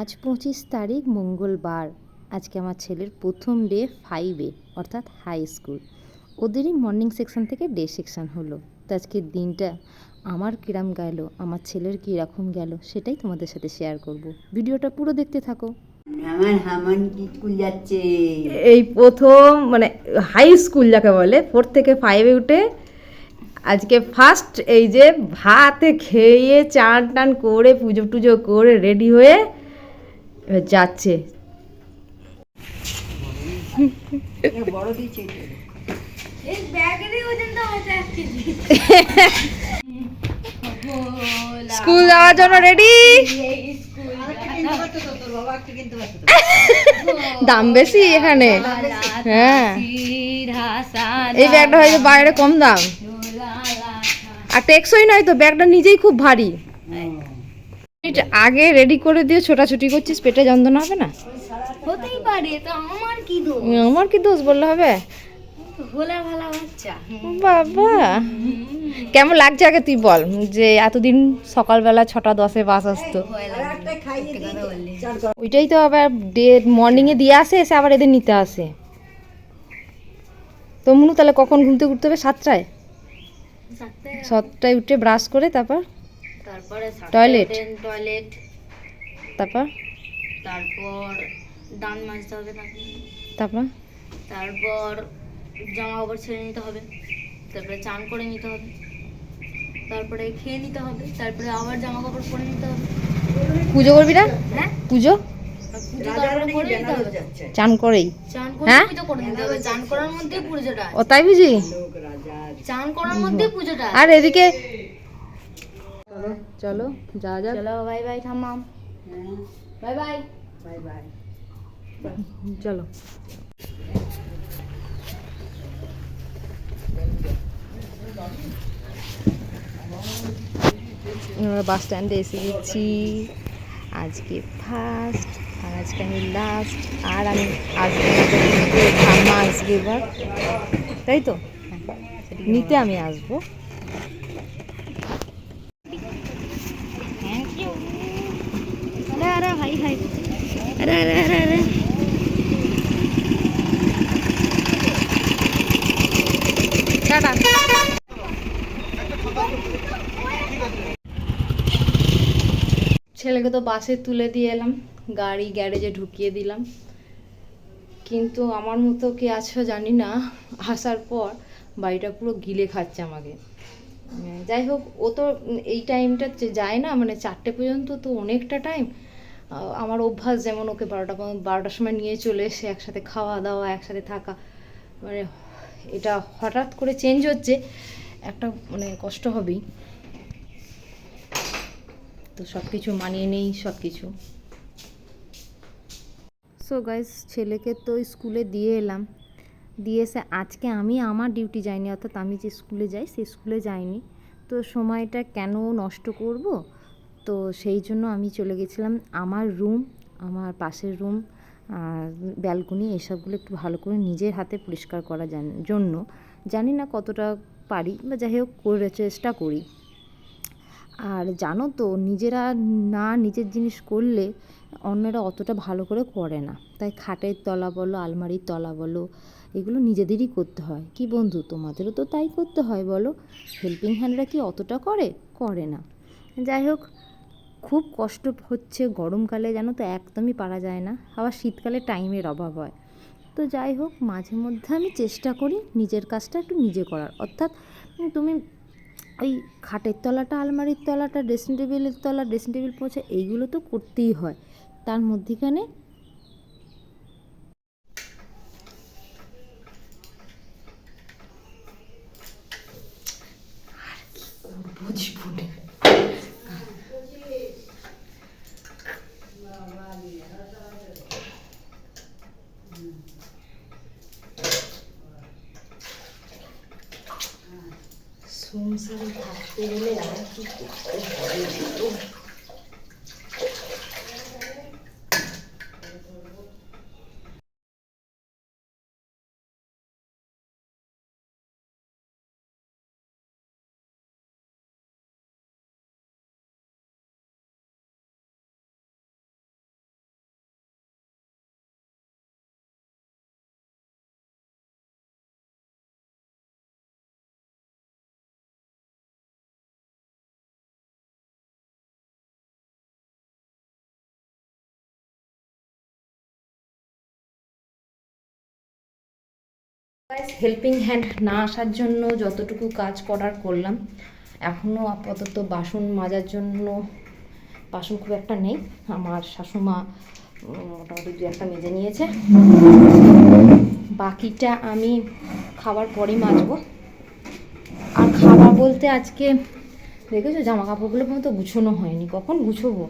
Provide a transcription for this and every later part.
আজ পঁচিশ তারিখ মঙ্গলবার। আজকে আমার ছেলের প্রথম ডে ফাইভে অর্থাৎ হাই স্কুল ওদেরই মর্নিং সেকশন থেকে ডে সেকশন হলো। তো আজকের দিনটা আমার কিরাম গেল আমার ছেলের কীরকম গেল সেটাই তোমাদের সাথে শেয়ার করব। ভিডিওটা পুরো দেখতে থাকো। আমার হামান স্কুল যাচ্ছে? এই প্রথম মানে হাই স্কুল যাকে বলে ফোর থেকে ফাইভে উঠে আজকে ফার্স্ট এই যে ভাতে খেয়ে চান টান করে পুজো টুজো করে রেডি হয়ে যাচ্ছে। স্কুল যাওয়ার জন্য রেডি দাম বেশি এখানে। হ্যাঁ। এই ব্যাগটা হয়তো বাইরে কম দাম। আর টেকসই নয় তো, ব্যাগটা নিজেই খুব ভারী। এটা আগে রেডি করে দিয়ে ছোটাছুটি করছিস পেটে যন্ত্রণা হবে না? হতেই পারে তো আমার কি দোষ? আমার কি দোষ বললে হবে? ভোলা ভালা বাচ্চা। বাবা। কেমন লাগছে আগে তুই বল যে এতদিন সকালবেলা ছটা দশে বাস আসতো। ওইটাই তো আবার ডে মর্নিংয়ে দিয়ে আসে এসে আবার এদের নিতে আসে। তো মুনু তাহলে কখন ঘুমতে উঠতে হবে? সাতটায়। সাতটায় উঠে ব্রাশ করে তারপর তারপরে Toilet? টয়লেট তারপর? তারপর দান মাজতে হবে তাকে। তারপর? তারপর জামা কাপড় ছেড়ে নিতে হবে। তারপরে চান করে নিতে হবে। তারপরে খেয়ে নিতে হবে। তারপরে আবার জামা কাপড় পরে নিতে হবে। পুজো করবি না? হ্যাঁ? পুজো? চান করেই। হ্যাঁ? ও তাই বুঝি চান করার মধ্যে পুজোটা আর এদিকে চলো চলো যা যা চলো বাই বাই থামাম বাই বাই বাই বাই চলো। আমরা বাস স্ট্যান্ডে এসে গেছি। আজকে ফার্স্ট আর আজকে আমি লাস্ট আর আমি আসব ঠাম্মা আসবে এবার। তাই তো? হ্যাঁ, নিতে আমি আসব। হাই। হাই আরে আরে আরে। ছেলেকে তো বাসে তুলে দিয়ে এলাম, গাড়ি গ্যারেজে ঢুকিয়ে দিলাম। কিন্তু আমার মতো কে আছো জানি না, আসার পর বাড়িটা পুরো গিলে খাচ্ছে আমাকে। মানে যাই হোক, ও তো এই টাইমটা যায় না মানে চারটে পর্যন্ত তো অনেকটা টাইম আমার অভ্যাস যেমন ওকে বারোটা বারোটার সময় নিয়ে চলে এসে একসাথে খাওয়া দাওয়া, একসাথে থাকা। মানে এটা হঠাৎ করে চেঞ্জ হচ্ছে, একটা মানে কষ্ট হবেই। তো সব কিছু মানিয়ে নেই সব কিছু সো গাইজ ছেলেকে তো স্কুলে দিয়ে এলাম। দিয়ে এসে আজকে আমি আমার ডিউটি যাইনি, অর্থাৎ আমি যে স্কুলে যাই, সেই স্কুলে যাইনি। তো সময়টা কেন নষ্ট করব? তো সেই জন্য আমি চলে গেছিলাম আমার রুম, আমার পাশের রুম ব্যালকনি, এসবগুলো একটু ভালো করে নিজের হাতে পরিষ্কার করা জান- জন্য। জানি না কতটা পারি, বা যাই হোক করে চেষ্টা করি। আর জানো তো, নিজেরা না নিজের জিনিস করলে অন্যরা অতটা ভালো করে করে না। তাই খাটের তলা বলো, আলমারির তলা বলো, এগুলো নিজেদেরই করতে হয়। কি বন্ধু, তোমাদেরও তো তাই করতে হয় বলো? হেল্পিং হ্যান্ডরা কি অতটা করে? করে না। যাই হোক খুব কষ্ট হচ্ছে গরমকালে যেন তো, একদমই পারা যায় না। আবার শীতকালে টাইমের অভাব হয়। তো যাই হোক, মাঝে মধ্যে আমি চেষ্টা করি নিজের কাজটা একটু নিজে করার। অর্থাৎ তুমি ওই খাটের তলাটা, আলমারির তলাটা, ড্রেসিং টেবিলের তলা, ড্রেসিং টেবিল, পৌঁছে, এইগুলো তো করতেই হয়। তার মধ্যেখানে Eliminare tutti questi helping hand না আসার জন্য যতটুকু কাজ করার করলাম এখনও আপাতত বাসন মাজার জন্য বাসন খুব একটা নেই। আমার শাশুমা মোটামুটি দু একটা মেজে নিয়েছে। বাকিটা আমি খাবার পরেই মাজবো। আর খাবার বলতে আজকে দেখেছ জামা কাপড়গুলো পর্যন্ত গুছোনো হয়নি। কখন গুছোবো?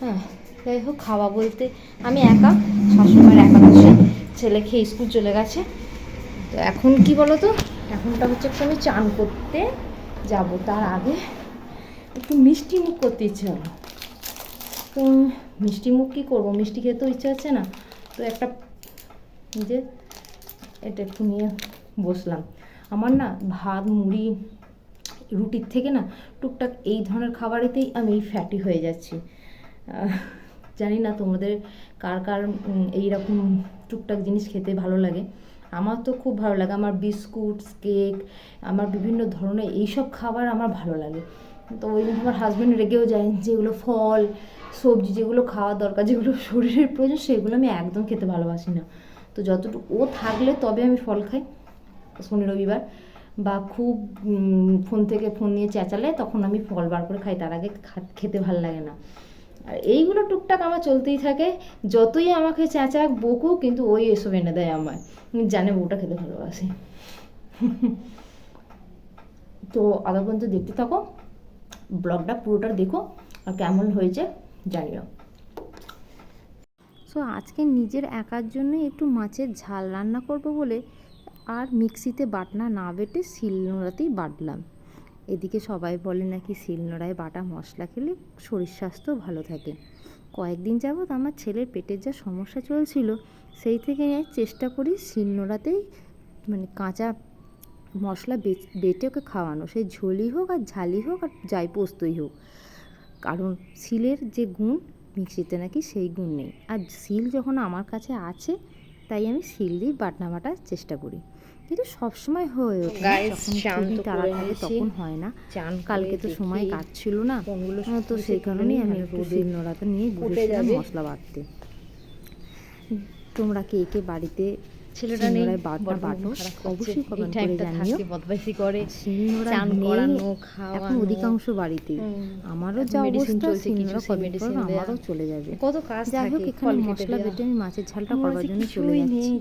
হ্যাঁ যাই হোক, খাওয়া বলতে আমি একা শাশুড়িমার একাদশী ছেলে খেয়ে স্কুল চলে গেছে। তো এখন কি বলো তো এখনটা হচ্ছে একটু আমি চান করতে যাব। তার আগে একটু মিষ্টি মুখ করতে ইচ্ছে হলো তো মিষ্টি মুখ কী করব? মিষ্টি খেতেও ইচ্ছে হচ্ছে না। তো একটা যে এটা একটু নিয়ে বসলাম। আমার না ভাত, মুড়ি, রুটির থেকে না টুকটাক এই ধরনের খাবারেতেই আমি ফ্যাটি হয়ে যাচ্ছি। জানি না তোমাদের কার কার এইরকম টুকটাক জিনিস খেতে ভালো লাগে। আমার তো খুব ভালো লাগে। আমার বিস্কুট কেক, আমার বিভিন্ন ধরনের এইসব খাবার আমার ভালো লাগে। তো ওই জন্য আমার হাজব্যান্ড রেগেও যায়, যেগুলো ফল, সবজি যেগুলো খাওয়া দরকার, যেগুলো শরীরের প্রয়োজন, সেগুলো আমি একদম খেতে ভালোবাসি না। তো যতটুকু, ও থাকলে তবে আমি ফল খাই। শনি, রবিবার বা খুব ফোন থেকে ফোন নিয়ে চেঁচালে তখন আমি ফল বার করে খাই। তার আগে খেতে ভালো লাগে না। আর এইগুলো টুকটাক আমার চলতেই থাকে। যতই আমাকে চেঁচাক, বকু, কিন্তু ওই এসব এনে দেয় আমায়। জানে বউটা খেতে ভালোবাসে। তো আধা পর্যন্ত দেখতে থাকো। ব্লগটা পুরোটা দেখো। আর কেমন হয়েছে, জানিও। সো আজকে নিজের একার জন্য একটু মাছের ঝাল রান্না করব বলে আর মিক্সিতে বাটনা না বেটে শিলনোড়াতেই বাটলাম। এদিকে সবাই বলে নাকি শিলনোড়ায় বাটা মশলা খেলে শরীর স্বাস্থ্য ভালো থাকে। কয়েকদিন যাবৎ আমার ছেলের পেটের যা সমস্যা চলছিল, সেই থেকে চেষ্টা করি শিলনোড়াতেই মানে কাঁচা মশলা বেটে ওকে খাওয়ানো। সেই ঝোলই হোক আর ঝালই হোক আর যাই পোস্তই হোক। কারণ শিলের যে গুণ, মিক্সিতে নাকি সেই গুণ নেই। আর শিল যখন আমার কাছে আছে, তাই আমি শিল দিয়ে বাটনা বাটার চেষ্টা করি। কিন্তু সবসময় হয়ে ওঠে যখন চান খুবই তো করে তাড়াতাড়ি নিয়েছি। তখন হয় না। চান কালকে তো সময় কাটছিল না। ফোনগুলো তো সেই কারণেই আমি একটু শিল নোড়াতে নিয়ে বসেছিলাম মশলা বাটতে। তোমরা কে কে বাড়িতে ছেলেটা নেই বাটো অবশ্যই কমেন্ট করে জানিও। বদমাইশি করে চান এখন অধিকাংশ বাড়িতেই। হুম। আমারও যা অবস্থা medicine দেয়া। আমারও চলে যাবে। কত কাজ যাই হোক এখানে মশলা বেটে আমি মাছের ঝালটা কাছে জন্য চলে যাচ্ছি।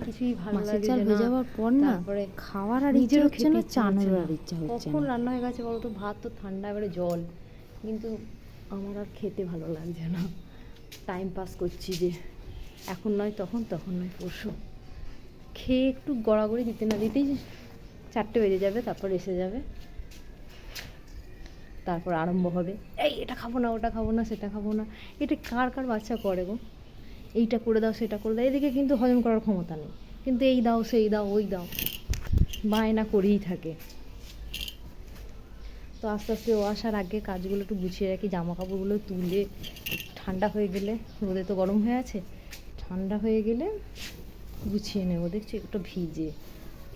মাছের ঝাল হয়ে যাওয়ার পর না খাওয়ার আর ইচ্ছে হচ্ছে না চানের আর ইচ্ছা হচ্ছে কখন রান্না হয়ে গেছে বলতো ভাত তো ঠান্ডা এবারে জল। কিন্তু আমার আর খেতে ভালো লাগছে না। টাইম পাস করছি যে এখন নয় তখন তখন নয় পরশু। খেয়ে একটু গড়াগড়ি দিতে না দিতেই চারটে বেজে যাবে, তারপর এসে যাবে। তারপর আরম্ভ হবে। এই, এটা খাব না, ওটা খাব না, সেটা খাব না। এটা কার কার বাচ্চা করে গো? এইটা করে দাও, সেটা করে দাও। এদিকে কিন্তু হজম করার ক্ষমতা নেই। কিন্তু এই দাও, সেই দাও, ওই দাও। বায়না করেই থাকে। তো আস্তে আস্তে ও আসার আগে কাজগুলো একটু গুছিয়ে রাখি জামা কাপড়গুলো তুলে, ঠান্ডা হয়ে গেলে, রোদে তো গরম হয়ে আছে, ঠান্ডা হয়ে গেলে গুছিয়ে নেব, দেখছি একটু ভিজে।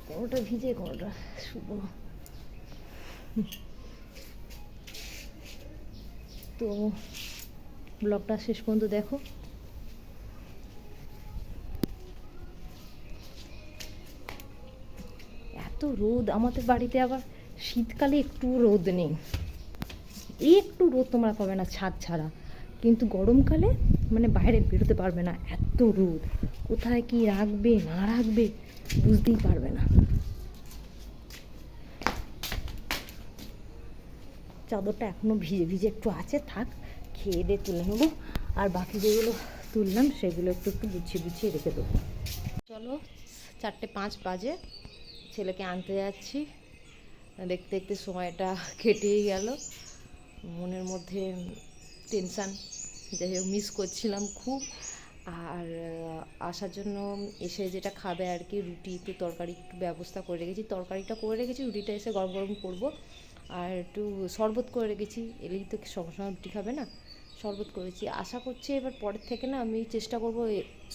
কোনোটা ভিজে কোনোটা শুকনো তো ব্লগটা শেষ পর্যন্ত দেখো। এত রোদ, আমাদের বাড়িতে আবার শীতকালে একটু রোদ নেই। একটু রোদ তোমরা পাবে না ছাদ ছাড়া। কিন্তু গরমকালে মানে বাইরে বেরোতে পারবে না, এত রোদ। কোথায় কি রাখবে, না রাখবে, বুঝতেই পারবে না। চাদরটা এখনও ভিজে ভিজে একটু আছে, থাক, খেয়ে দিয়ে তুলে নেব। আর বাকি যেগুলো তুললাম, সেগুলো একটু একটু গুছিয়ে গুছিয়ে রেখে দেবো। চলো, চারটে পাঁচ বাজে, ছেলেকে আনতে যাচ্ছি। দেখতে দেখতে সময়টা কেটেই গেল। মনের মধ্যে টেনশান যাই হোক মিস করছিলাম খুব। আর আসার জন্য এসে যেটা খাবে আর কি, রুটি, একটু তরকারি একটু ব্যবস্থা করে রেখেছি। তরকারিটা করে রেখেছি, রুটিটা এসে গরম গরম করব। আর একটু শরবত করে রেখেছি, এলেই তো সঙ্গে সঙ্গে রুটি খাবে না। শরবত করেছি। আশা করছি এবার পরের থেকে না আমি চেষ্টা করব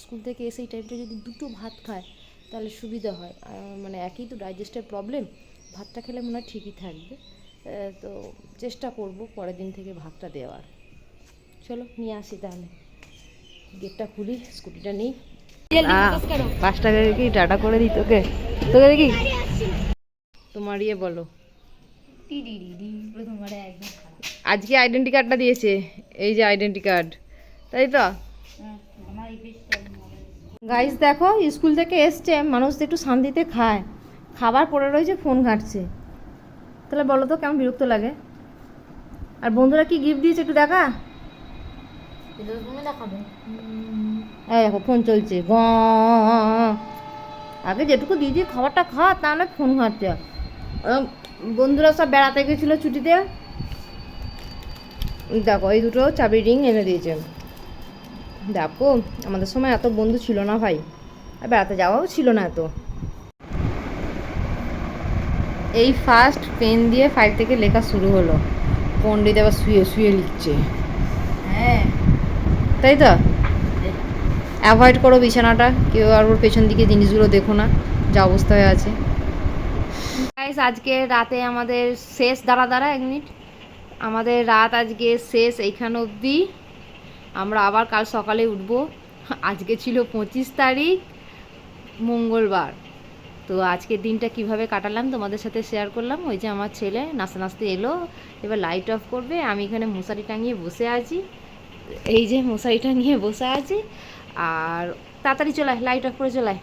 স্কুল থেকে এসে এই টাইমটা যদি দুটো ভাত খায়, তাহলে সুবিধা হয়। মানে একই তো ডাইজেস্টের প্রবলেম ভাতটা খেলে মনে হয় ঠিকই থাকবে। তো চেষ্টা করব পরের দিন থেকে ভাতটা দেওয়ার। চলো, নিয়ে আসি তাহলে। গেটটা খুলি স্কুটিটা নিই। পাঁচ টাকা কি টাটা করে দিই তোকে। তোকে দেখি? তোমার ইয়ে বলো। আজকে আইডেন্টি কার্ডটা দিয়েছে এই যে আইডেন্টি কার্ড তাই তো? গাইস দেখো স্কুল থেকে এসছে মানুষ তো একটু শান্তিতে খায়। খাবার পড়ে রয়েছে ফোন ঘাঁটছে। তাহলে বলো তো কেমন বিরক্ত লাগে? আর বন্ধুরা কি গিফট দিয়েছে একটু দেখা? এই দেখো ফোন চলছে। গ। আগে যেটুকু দিয়ে খাবারটা খা তা না ফোন ঘাঁটছে। বন্ধুরা সব বেড়াতে গেছিল ছুটিতে। দেখো এই দুটো চাবি রিং এনে দিয়েছে। দেখো আমাদের সময় এত বন্ধু ছিল না ভাই। আর বেড়াতে যাওয়াও ছিল না এত। এই ফার্স্ট পেন দিয়ে ফাইভ থেকে লেখা শুরু হলো। পণ্ডিত আবার শুয়ে শুয়ে লিখছে। হ্যাঁ। তাই তো? অ্যাভয়েড করো বিছানাটা, কেউ আর ওর পেছন দিকে জিনিসগুলো দেখো না, যা অবস্থা হয়ে আছে। গাইস আজকে রাতে আমাদের শেষ, দাঁড়া দাঁড়া এক মিনিট। আমাদের রাত আজকে শেষ এইখান অবধি। আমরা আবার কাল সকালে উঠবো। আজকে ছিল পঁচিশ তারিখ, মঙ্গলবার। তো আজকের দিনটা কীভাবে কাটালাম তোমাদের সাথে শেয়ার করলাম। ওই যে আমার ছেলে নাচতে নাচতে এলো, এবার লাইট অফ করবে। আমি এখানে মশারি টাঙিয়ে বসে আছি। এই যে মশারিটা নিয়ে বসে আছি আর তাড়াতাড়ি চলায় লাইট অফ করে চলায়